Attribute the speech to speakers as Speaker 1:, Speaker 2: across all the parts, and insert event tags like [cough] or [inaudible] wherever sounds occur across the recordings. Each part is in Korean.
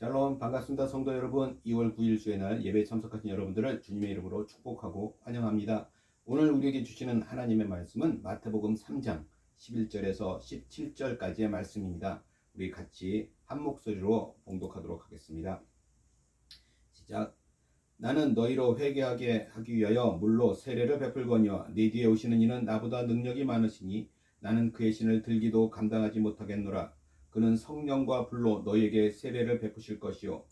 Speaker 1: 샬롬 반갑습니다 성도 여러분. 2월 9일 주의 날 예배에 참석하신 여러분들을 주님의 이름으로 축복하고 환영합니다. 오늘 우리에게 주시는 하나님의 말씀은 마태복음 3장 11절에서 17절까지의 말씀입니다. 우리 같이 한 목소리로 봉독하도록 하겠습니다. 시작. 나는 너희로 회개하게 하기 위하여 물로 세례를 베풀거니와 네 뒤에 오시는 이는 나보다 능력이 많으시니 나는 그의 신을 들기도 감당하지 못하겠노라 그는 성령과 불로 너희에게 세례를 베푸실 것이요.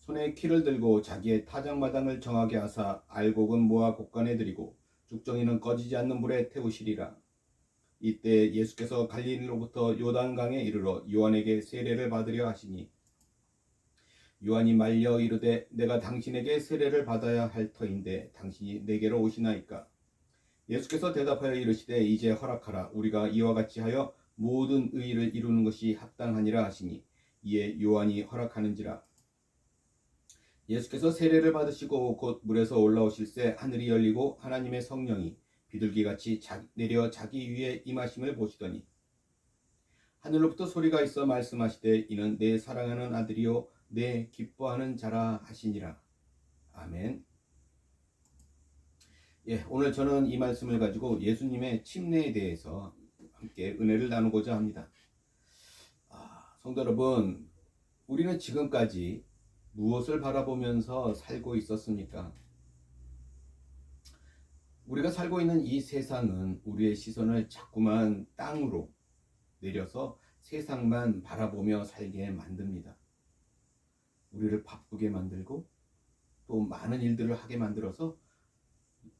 Speaker 1: 손에 키를 들고 자기의 타작마당을 정하게 하사 알곡은 모아 곡간에 들이고 죽정이는 꺼지지 않는 불에 태우시리라. 이때 예수께서 갈릴리로부터 요단강에 이르러 요한에게 세례를 받으려 하시니 요한이 말려 이르되 내가 당신에게 세례를 받아야 할 터인데 당신이 내게로 오시나이까? 예수께서 대답하여 이르시되 이제 허락하라. 우리가 이와 같이 하여 모든 의를 이루는 것이 합당하니라 하시니 이에 요한이 허락하는지라. 예수께서 세례를 받으시고 곧 물에서 올라오실새 하늘이 열리고 하나님의 성령이 비둘기같이 자, 내려 자기 위에 임하심을 보시더니 하늘로부터 소리가 있어 말씀하시되 이는 내 사랑하는 아들이요 내 기뻐하는 자라 하시니라. 아멘. 예, 오늘 저는 이 말씀을 가지고 예수님의 침례에 대해서 함께 은혜를 나누고자 합니다. 아, 성도 여러분, 우리는 지금까지 무엇을 바라보면서 살고 있었습니까? 우리가 살고 있는 이 세상은 우리의 시선을 자꾸만 땅으로 내려서 세상만 바라보며 살게 만듭니다. 우리를 바쁘게 만들고 또 많은 일들을 하게 만들어서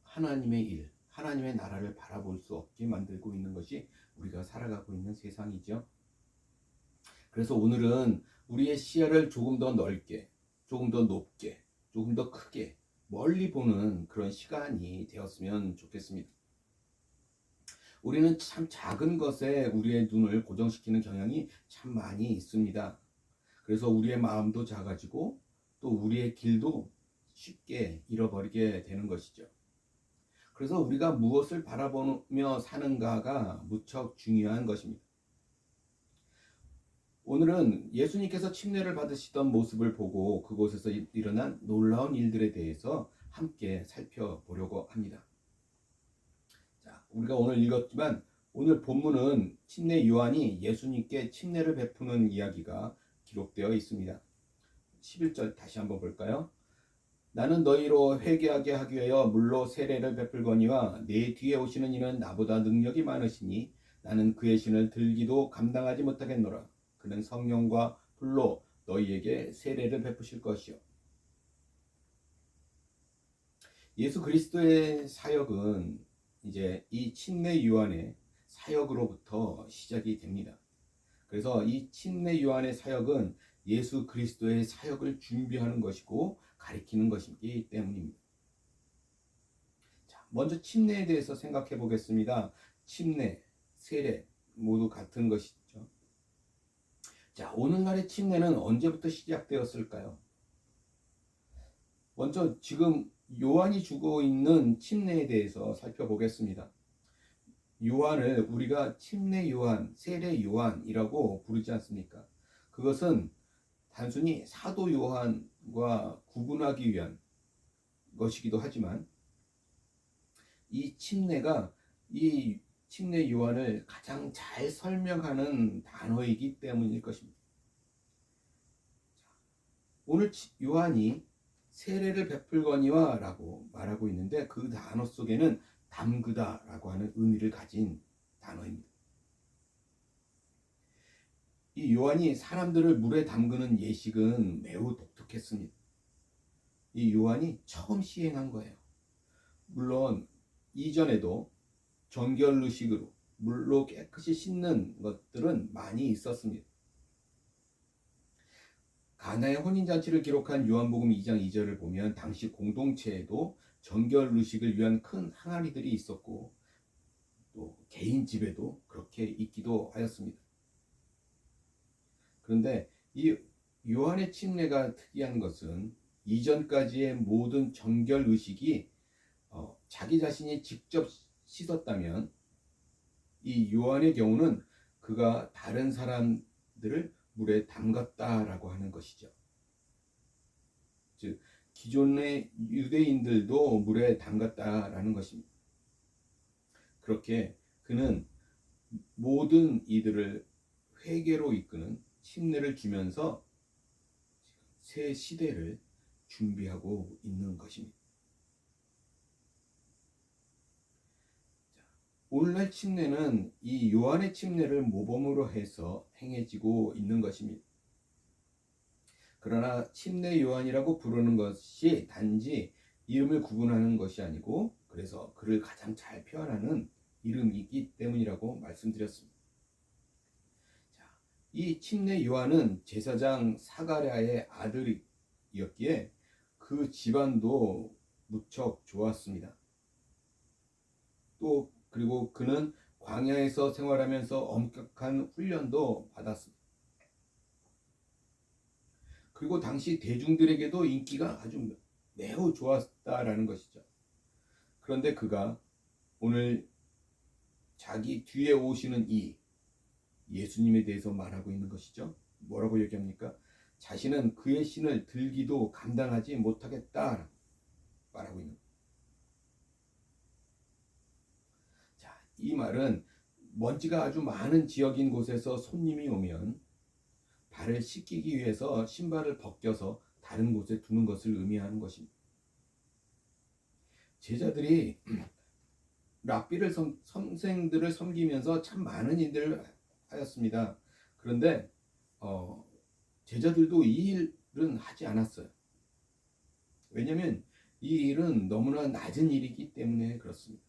Speaker 1: 하나님의 일, 하나님의 나라를 바라볼 수 없게 만들고 있는 것이 우리가 살아가고 있는 세상이죠. 그래서 오늘은 우리의 시야를 조금 더 넓게, 조금 더 높게, 조금 더 크게, 멀리 보는 그런 시간이 되었으면 좋겠습니다. 우리는 참 작은 것에 우리의 눈을 고정시키는 경향이 참 많이 있습니다. 그래서 우리의 마음도 작아지고 또 우리의 길도 쉽게 잃어버리게 되는 것이죠. 그래서 우리가 무엇을 바라보며 사는가가 무척 중요한 것입니다. 오늘은 예수님께서 침례를 받으시던 모습을 보고 그곳에서 일어난 놀라운 일들에 대해서 함께 살펴보려고 합니다. 자, 우리가 오늘 읽었지만 오늘 본문은 침례 요한이 예수님께 침례를 베푸는 이야기가 기록되어 있습니다. 11절 다시 한번 볼까요? 나는 너희로 회개하게 하기 위하여 물로 세례를 베풀거니와 내 뒤에 오시는 이는 나보다 능력이 많으시니 나는 그의 신을 들기도 감당하지 못하겠노라. 그는 성령과 불로 너희에게 세례를 베푸실 것이요. 예수 그리스도의 사역은 이제 이 침례 요한의 사역으로부터 시작이 됩니다. 그래서 이 침례 요한의 사역은 예수 그리스도의 사역을 준비하는 것이고 가리키는 것이기 때문입니다. 자, 먼저 침례에 대해서 생각해 보겠습니다. 침례, 세례 모두 같은 것이죠. 자, 오늘날의 침례는 언제부터 시작되었을까요? 먼저 지금 요한이 주고 있는 침례에 대해서 살펴보겠습니다. 요한을 우리가 침례 요한, 세례 요한이라고 부르지 않습니까? 그것은 단순히 사도 요한 과 구분하기 위한 것이기도 하지만 이 침례가 이 침례 요한을 가장 잘 설명하는 단어이기 때문일 것입니다. 오늘 요한이 세례를 베풀거니와 라고 말하고 있는데 그 단어 속에는 담그다 라고 하는 의미를 가진 단어입니다. 이 요한이 사람들을 물에 담그는 예식은 매우 독특했습니다. 이 요한이 처음 시행한 거예요. 물론 이전에도 정결루식으로 물로 깨끗이 씻는 것들은 많이 있었습니다. 가나의 혼인잔치를 기록한 요한복음 2장 2절을 보면 당시 공동체에도 정결루식을 위한 큰 항아리들이 있었고 또 개인 집에도 그렇게 있기도 하였습니다. 그런데 이 요한의 침례가 특이한 것은 이전까지의 모든 정결 의식이 어, 자기 자신이 직접 씻었다면 이 요한의 경우는 그가 다른 사람들을 물에 담갔다라고 하는 것이죠. 즉 기존의 유대인들도 물에 담갔다라는 것입니다. 그렇게 그는 모든 이들을 회개로 이끄는 침례를 주면서 새 시대를 준비하고 있는 것입니다. 오늘날 침례는 이 요한의 침례를 모범으로 해서 행해지고 있는 것입니다. 그러나 침례 요한이라고 부르는 것이 단지 이름을 구분하는 것이 아니고 그래서 그를 가장 잘 표현하는 이름이기 때문이라고 말씀드렸습니다. 자, 이 침례 요한은 제사장 사가랴의 아들이었기에 그 집안도 무척 좋았습니다. 또 그리고 그는 광야에서 생활하면서 엄격한 훈련도 받았습니다. 그리고 당시 대중들에게도 인기가 아주 매우 좋았다라는 것이죠. 그런데 그가 오늘 자기 뒤에 오시는 이 예수님에 대해서 말하고 있는 것이죠. 뭐라고 얘기합니까? 자신은 그의 신을 들기도 감당하지 못하겠다 말하고 있는. 자, 이 말은 먼지가 아주 많은 지역인 곳에서 손님이 오면 발을 씻기기 위해서 신발을 벗겨서 다른 곳에 두는 것을 의미하는 것입니다. 제자들이 [clears throat] 랍비를 선, 선생들을 섬기면서 참 많은 일들을 하였습니다. 그런데 어, 제자들도 이 일은 하지 않았어요. 왜냐하면 이 일은 너무나 낮은 일이기 때문에 그렇습니다.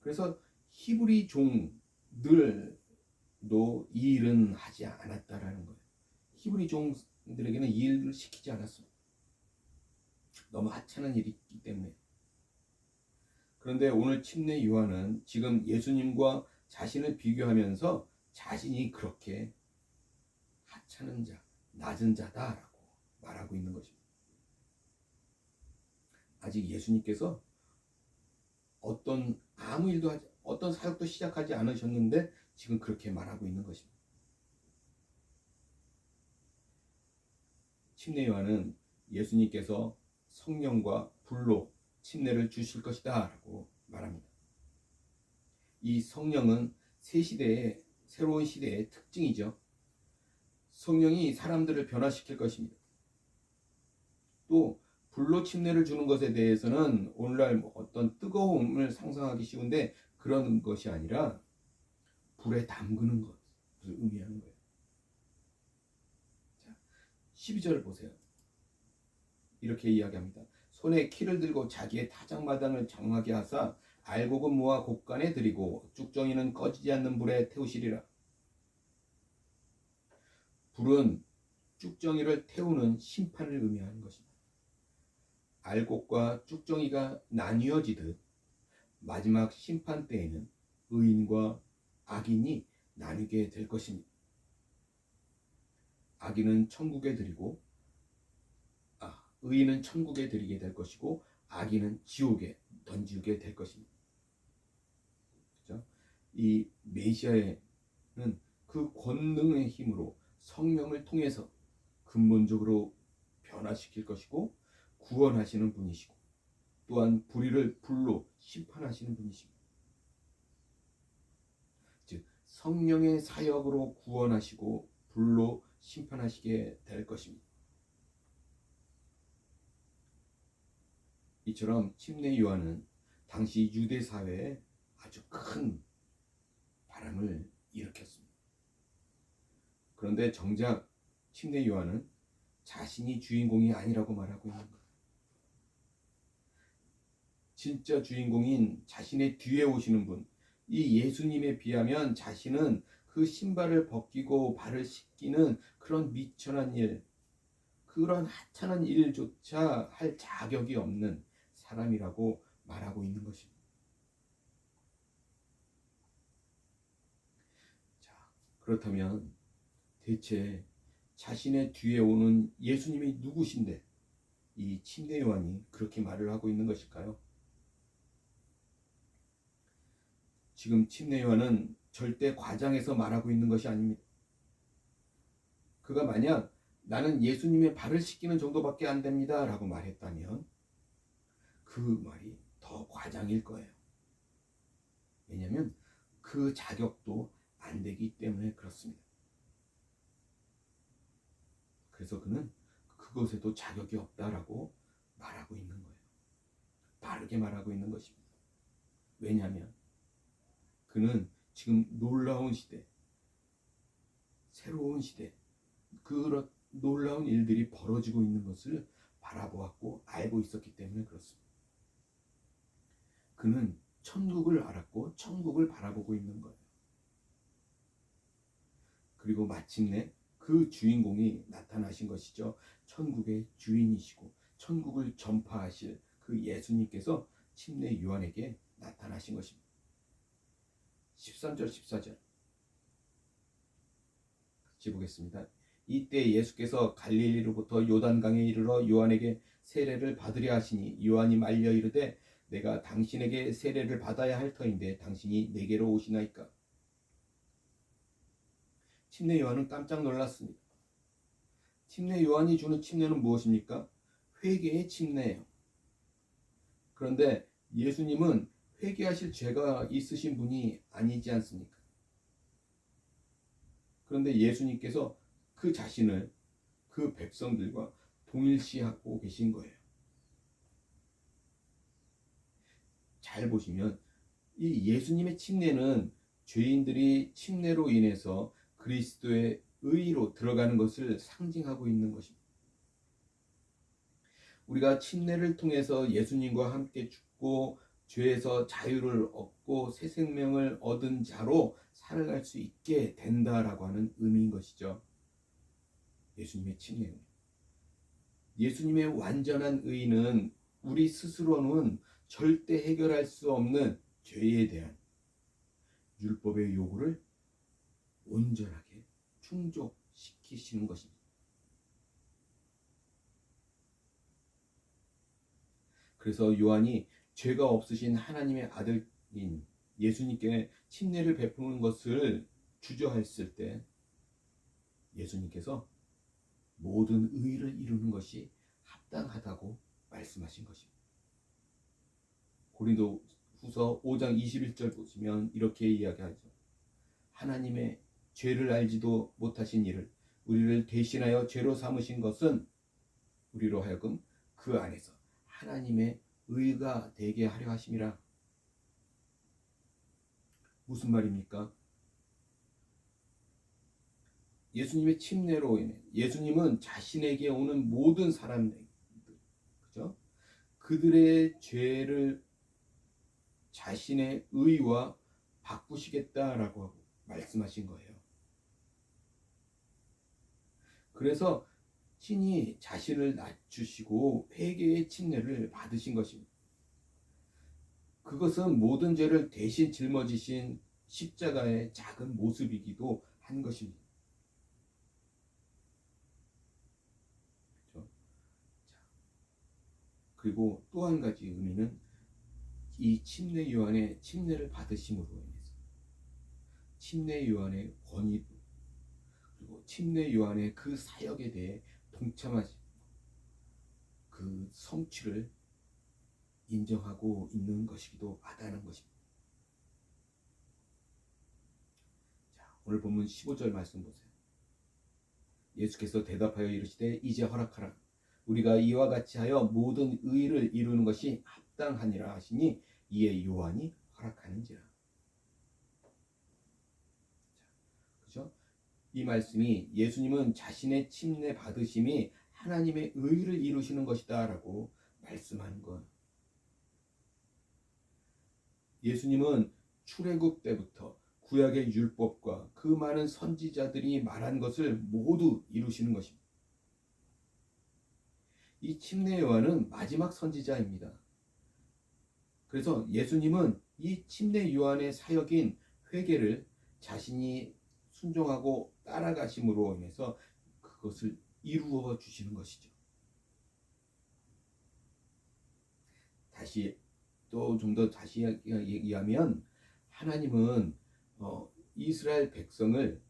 Speaker 1: 그래서 히브리 종들 도 이 일은 하지 않았다라는 거예요. 히브리 종들에게는 이 일을 시키지 않았습니다. 너무 하찮은 일이기 때문에. 그런데 오늘 침례 요한은 지금 예수님과 자신을 비교하면서 자신이 그렇게 하찮은 자, 낮은 자다라고 말하고 있는 것입니다. 아직 예수님께서 어떤 아무 일도 하지, 어떤 사역도 시작하지 않으셨는데 지금 그렇게 말하고 있는 것입니다. 침례 요한은 예수님께서 성령과 불로 침례를 주실 것이다라고 말합니다. 이 성령은 새 시대의 새로운 시대의 특징이죠. 성령이 사람들을 변화시킬 것입니다. 또 불로 침례를 주는 것에 대해서는 오늘날 뭐 어떤 뜨거움을 상상하기 쉬운데 그런 것이 아니라 불에 담그는 것을 의미하는 거예요. 자, 12절 보세요. 이렇게 이야기합니다. 손에 키를 들고 자기의 타작마당을 정하게 하사 알곡은 모아 곡간에 들이고 쭉정이는 꺼지지 않는 불에 태우시리라. 불은 쭉정이를 태우는 심판을 의미하는 것입니다. 알곡과 쭉정이가 나뉘어지듯 마지막 심판 때에는 의인과 악인이 나뉘게 될 것입니다. 악인은 천국에 드리고 아, 의인은 천국에 드리게 될 것이고 악인은 지옥에 던지게 될 것입니다. 이 메시아에는 그 권능의 힘으로 성령을 통해서 근본적으로 변화시킬 것이고 구원하시는 분이시고 또한 불의를 불로 심판하시는 분이십니다. 성령의 사역으로 구원하시고 불로 심판하시게 될 것입니다. 이처럼 침례 요한은 당시 유대 사회에 아주 큰 바람을 일으켰습니다. 그런데 정작 침례 요한은 자신이 주인공이 아니라고 말하고 있는 것. 진짜 주인공인 자신의 뒤에 오시는 분, 이 예수님에 비하면 자신은 그 신발을 벗기고 발을 씻기는 그런 미천한 일, 그런 하찮은 일조차 할 자격이 없는 사람이라고 말하고 있는 것입니다. 그렇다면 대체 자신의 뒤에 오는 예수님이 누구신데 이 침례 요한이 그렇게 말을 하고 있는 것일까요? 지금 침례 요한은 절대 과장해서 말하고 있는 것이 아닙니다. 그가 만약 나는 예수님의 발을 씻기는 정도밖에 안 됩니다. 라고 말했다면 그 말이 더 과장일 거예요. 왜냐하면 그 자격도 안 되기 때문에 그렇습니다. 그래서 그는 그것에도 자격이 없다라고 말하고 있는 거예요. 바르게 말하고 있는 것입니다. 왜냐하면 그는 지금 놀라운 시대, 새로운 시대, 그런 놀라운 일들이 벌어지고 있는 것을 바라보았고 알고 있었기 때문에 그렇습니다. 그는 천국을 알았고 천국을 바라보고 있는 거예요. 그리고 마침내 그 주인공이 나타나신 것이죠. 천국의 주인이시고 천국을 전파하실 그 예수님께서 침례 요한에게 나타나신 것입니다. 13절 14절 같이 보겠습니다. 이때 예수께서 갈릴리로부터 요단강에 이르러 요한에게 세례를 받으려 하시니 요한이 말려 이르되 내가 당신에게 세례를 받아야 할 터인데 당신이 내게로 오시나이까 침례 요한은 깜짝 놀랐습니다. 침례 요한이 주는 침례는 무엇입니까? 회개의 침례예요. 그런데 예수님은 회개하실 죄가 있으신 분이 아니지 않습니까? 그런데 예수님께서 그 자신을 그 백성들과 동일시하고 계신 거예요. 잘 보시면 이 예수님의 침례는 죄인들이 침례로 인해서 그리스도의 의로 들어가는 것을 상징하고 있는 것입니다. 우리가 침례를 통해서 예수님과 함께 죽고 죄에서 자유를 얻고 새 생명을 얻은 자로 살아갈 수 있게 된다라고 하는 의미인 것이죠. 예수님의 침례는 예수님의 완전한 의는 우리 스스로는 절대 해결할 수 없는 죄에 대한 율법의 요구를 온전하게 충족시키시는 것입니다. 그래서 요한이 죄가 없으신 하나님의 아들인 예수님께 침례를 베푸는 것을 주저했을 때 예수님께서 모든 의를 이루는 것이 합당하다고 말씀하신 것입니다. 고린도 후서 5장 21절 보시면 이렇게 이야기하죠. 하나님의 죄를 알지도 못하신 이를 우리를 대신하여 죄로 삼으신 것은 우리로 하여금 그 안에서 하나님의 의가 되게 하려 하심이라. 무슨 말입니까? 예수님의 침례로 인해 예수님은 자신에게 오는 모든 사람들 그죠? 그들의 죄를 자신의 의와 바꾸시겠다라고 말씀하신 거예요. 그래서 친히 자신을 낮추시고 회개의 침례를 받으신 것입니다. 그것은 모든 죄를 대신 짊어지신 십자가의 작은 모습이기도 한 것입니다. 그렇죠? 그리고 또 한 가지 의미는 이 침례 요한의 침례를 받으심으로 인해서 침례 요한의 권위 침례 요한의 그 사역에 대해 동참하지 그 성취를 인정하고 있는 것이기도 하다는 것입니다. 자, 오늘 본문 15절 말씀 보세요. 예수께서 대답하여 이르시되 이제 허락하라. 우리가 이와 같이 하여 모든 의를 이루는 것이 합당하니라 하시니 이에 요한이 허락하는지라. 그죠? 이 말씀이 예수님은 자신의 침례 받으심이 하나님의 의를 이루시는 것이다라고 말씀하는 것. 예수님은 출애굽 때부터 구약의 율법과 그 많은 선지자들이 말한 것을 모두 이루시는 것입니다. 이 침례 요한은 마지막 선지자입니다. 그래서 예수님은 이 침례 요한의 사역인 회개를 자신이 순종하고 따라가심으로 인해서 그것을 이루어 주시는 것이죠. 다시 또 좀 더 다시 얘기하면 하나님은 어, 이스라엘 백성을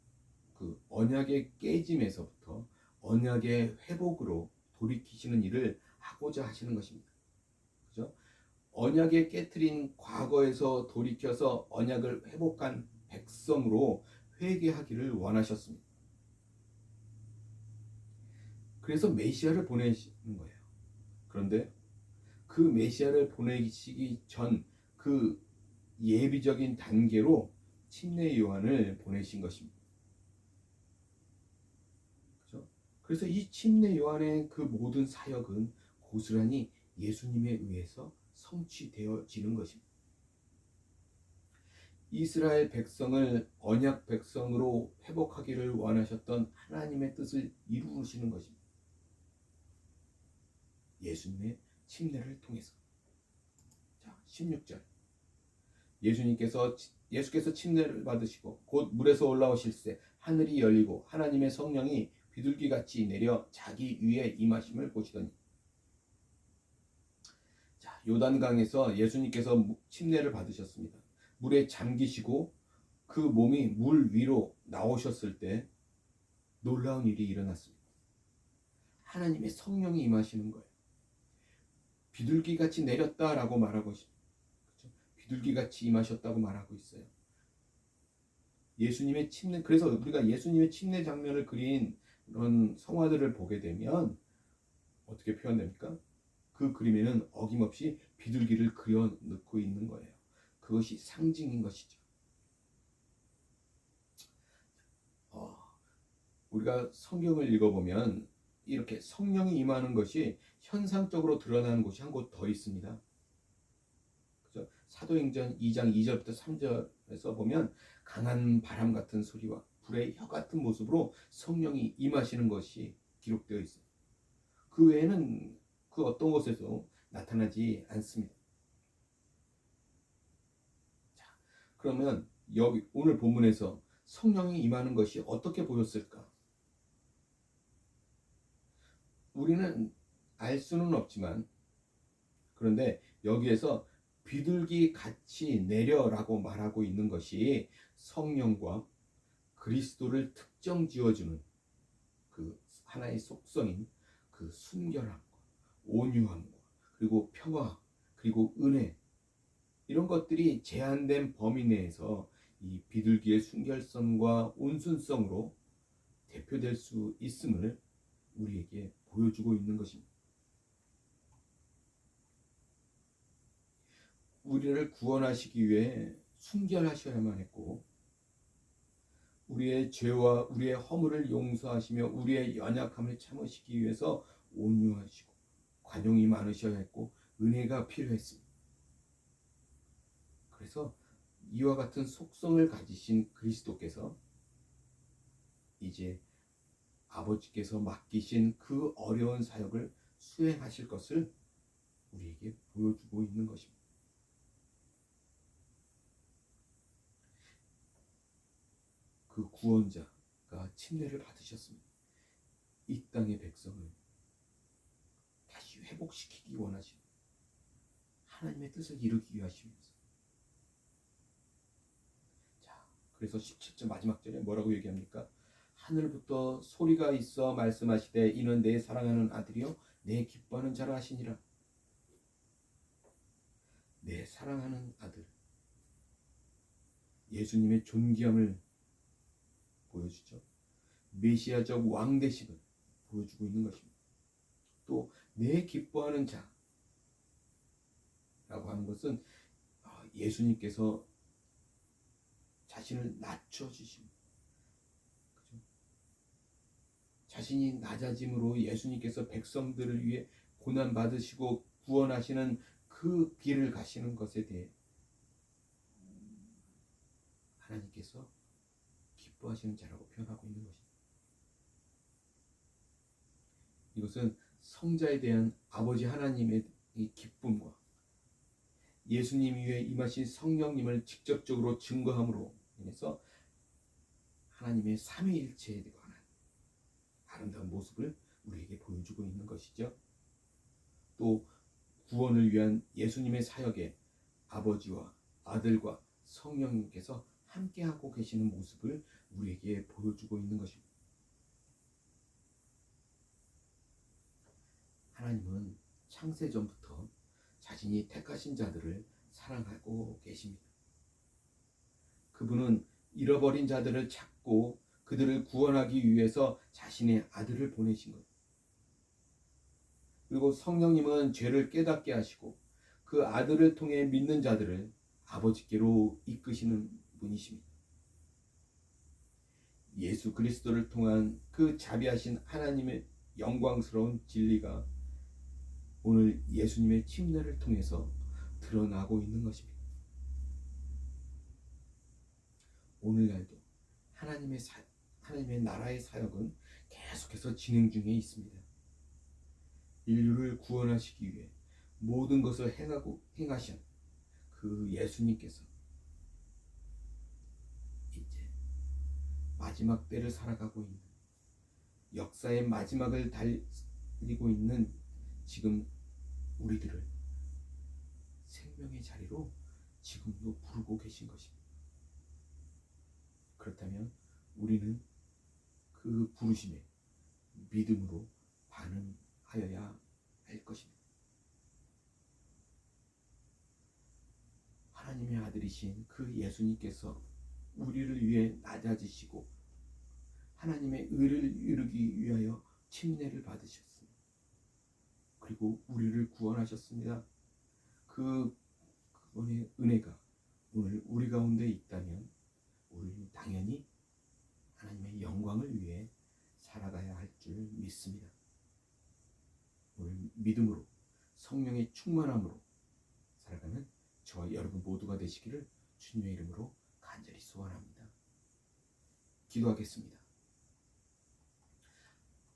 Speaker 1: 그 언약의 깨짐에서부터 언약의 회복으로 돌이키시는 일을 하고자 하시는 것입니다. 그죠? 언약의 깨뜨린 과거에서 돌이켜서 언약을 회복한 백성으로 회개하기를 원하셨습니다. 그래서 메시아를 보내시는 거예요. 그런데 그 메시아를 보내시기 전 그 예비적인 단계로 침례 요한을 보내신 것입니다. 그죠? 그래서 이 침례 요한의 그 모든 사역은 고스란히 예수님에 의해서 성취되어지는 것입니다. 이스라엘 백성을 언약 백성으로 회복하기를 원하셨던 하나님의 뜻을 이루시는 것입니다. 예수님의 침례를 통해서. 자, 16절. 예수님께서 예수께서 침례를 받으시고 곧 물에서 올라오실새 하늘이 열리고 하나님의 성령이 비둘기 같이 내려 자기 위에 임하심을 보시더니 자, 요단강에서 예수님께서 침례를 받으셨습니다. 물에 잠기시고 그 몸이 물 위로 나오셨을 때 놀라운 일이 일어났습니다. 하나님의 성령이 임하시는 거예요. 비둘기 같이 내렸다라고 말하고 있습니다. 비둘기 같이 임하셨다고 말하고 있어요. 예수님의 침례 그래서 우리가 예수님의 침례 장면을 그린 그런 성화들을 보게 되면 어떻게 표현됩니까? 그 그림에는 어김없이 비둘기를 그려 넣고 있는 거예요. 그것이 상징인 것이죠. 어, 우리가 성경을 읽어보면 이렇게 성령이 임하는 것이 현상적으로 드러나는 곳이 한 곳 더 있습니다. 그죠? 사도행전 2장 2절부터 3절에서 보면 강한 바람 같은 소리와 불의 혀 같은 모습으로 성령이 임하시는 것이 기록되어 있어요. 그 외에는 그 어떤 곳에서 나타나지 않습니다. 자, 그러면 여기 오늘 본문에서 성령이 임하는 것이 어떻게 보였을까? 우리는 알 수는 없지만 그런데 여기에서 비둘기 같이 내려라고 말하고 있는 것이 성령과 그리스도를 특정 지어주는 그 하나의 속성인 그 순결함과 온유함과 그리고 평화 그리고 은혜 이런 것들이 제한된 범위 내에서 이 비둘기의 순결성과 온순성으로 대표될 수 있음을 우리에게 보여주고 있는 것입니다. 우리를 구원하시기 위해 순결하셔야만 했고 우리의 죄와 우리의 허물을 용서하시며 우리의 연약함을 참으시기 위해서 온유하시고 관용이 많으셔야 했고 은혜가 필요했습니다. 그래서 이와 같은 속성을 가지신 그리스도께서 이제 아버지께서 맡기신 그 어려운 사역을 수행하실 것을 우리에게 보여주고 있는 것입니다. 그 구원자가 침례를 받으셨습니다. 이 땅의 백성을 다시 회복시키기 원하시는 하나님의 뜻을 이루기 위하시면서 자 그래서 17절 마지막 절에 뭐라고 얘기합니까? 하늘부터 소리가 있어 말씀하시되 이는 내 사랑하는 아들이요 내 기뻐하는 자라 하시니라 내 사랑하는 아들 예수님의 존귀함을 보여주죠. 메시아적 왕대심을 보여주고 있는 것입니다. 또 내 기뻐하는 자라고 하는 것은 아, 예수님께서 자신을 낮춰주십니다. 그죠? 자신이 낮아짐으로 예수님께서 백성들을 위해 고난 받으시고 구원하시는 그 길을 가시는 것에 대해 하나님께서 기뻐하시는 자라고 표현하고 있는 것입니다. 이것은 성자에 대한 아버지 하나님의 기쁨과 예수님 위에 임하신 성령님을 직접적으로 증거함으로 인해서 하나님의 삼위일체에 관한 아름다운 모습을 우리에게 보여주고 있는 것이죠. 또 구원을 위한 예수님의 사역에 아버지와 아들과 성령님께서 함께하고 계시는 모습을 우리에게 보여주고 있는 것입니다. 하나님은 창세 전부터 자신이 택하신 자들을 사랑하고 계십니다. 그분은 잃어버린 자들을 찾고 그들을 구원하기 위해서 자신의 아들을 보내신 것. 그리고 성령님은 죄를 깨닫게 하시고 그 아들을 통해 믿는 자들을 아버지께로 이끄시는 분이십니다. 예수 그리스도를 통한 그 자비하신 하나님의 영광스러운 진리가 오늘 예수님의 침례를 통해서 드러나고 있는 것입니다. 오늘날도 하나님의 사, 하나님의 나라의 사역은 계속해서 진행 중에 있습니다. 인류를 구원하시기 위해 모든 것을 행하고 행하신 그 예수님께서 이제 마지막 때를 살아가고 있는 역사의 마지막을 달리고 있는 지금 우리들을 생명의 자리로 지금도 부르고 계신 것입니다. 그렇다면 우리는 그 부르심에 믿음으로 반응하여야 할 것입니다. 하나님의 아들이신 그 예수님께서 우리를 위해 낮아지시고 하나님의 의를 이루기 위하여 침례를 받으셨습니다. 그리고 우리를 구원하셨습니다. 그 은혜가 오늘 우리 가운데 있다면 우리는 당연히 하나님의 영광을 위해 살아가야 할 줄 믿습니다. 오늘 믿음으로 성령의 충만함으로 살아가는 저와 여러분 모두가 되시기를 주님의 이름으로 간절히 소원합니다. 기도하겠습니다.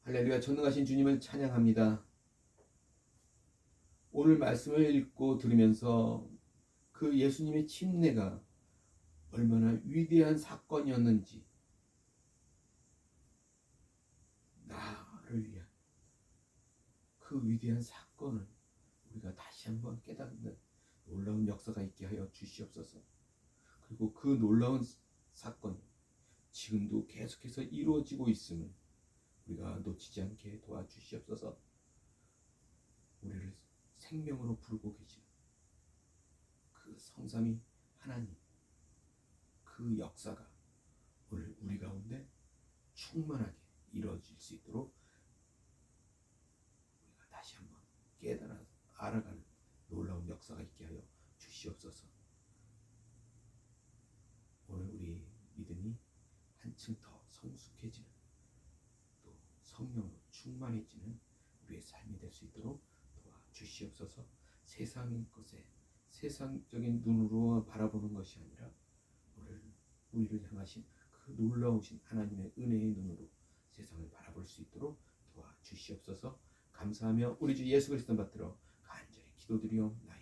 Speaker 1: 할렐루야 전능하신 주님을 찬양합니다. 오늘 말씀을 읽고 들으면서 그 예수님의 침례가 얼마나 위대한 사건이었는지 나를 위한 그 위대한 사건을 우리가 다시 한번 깨닫는 놀라운 역사가 있게 하여 주시옵소서. 그리고 그 놀라운 사건이 지금도 계속해서 이루어지고 있음을 우리가 놓치지 않게 도와주시옵소서. 우리를 생명으로 부르고 계신 그 성삼이 하나님 그 역사가 오늘 우리 가운데 충만하게 이루어질 수 있도록 우리가 다시 한번 깨달아 알아가는 놀라운 역사가 있게 하여 주시옵소서. 오늘 우리 믿음이 한층 더 성숙해지는 또 성령으로 충만해지는 우리의 삶이 될 수 있도록 도와 주시옵소서. 세상의 것에 세상적인 눈으로 바라보는 것이 아니라 우리를 향하신 그 놀라우신 하나님의 은혜의 눈으로 세상을 바라볼 수 있도록 도와 주시옵소서. 감사하며 우리 주 예수 그리스도 받들어 간절히 기도드리옵나이다.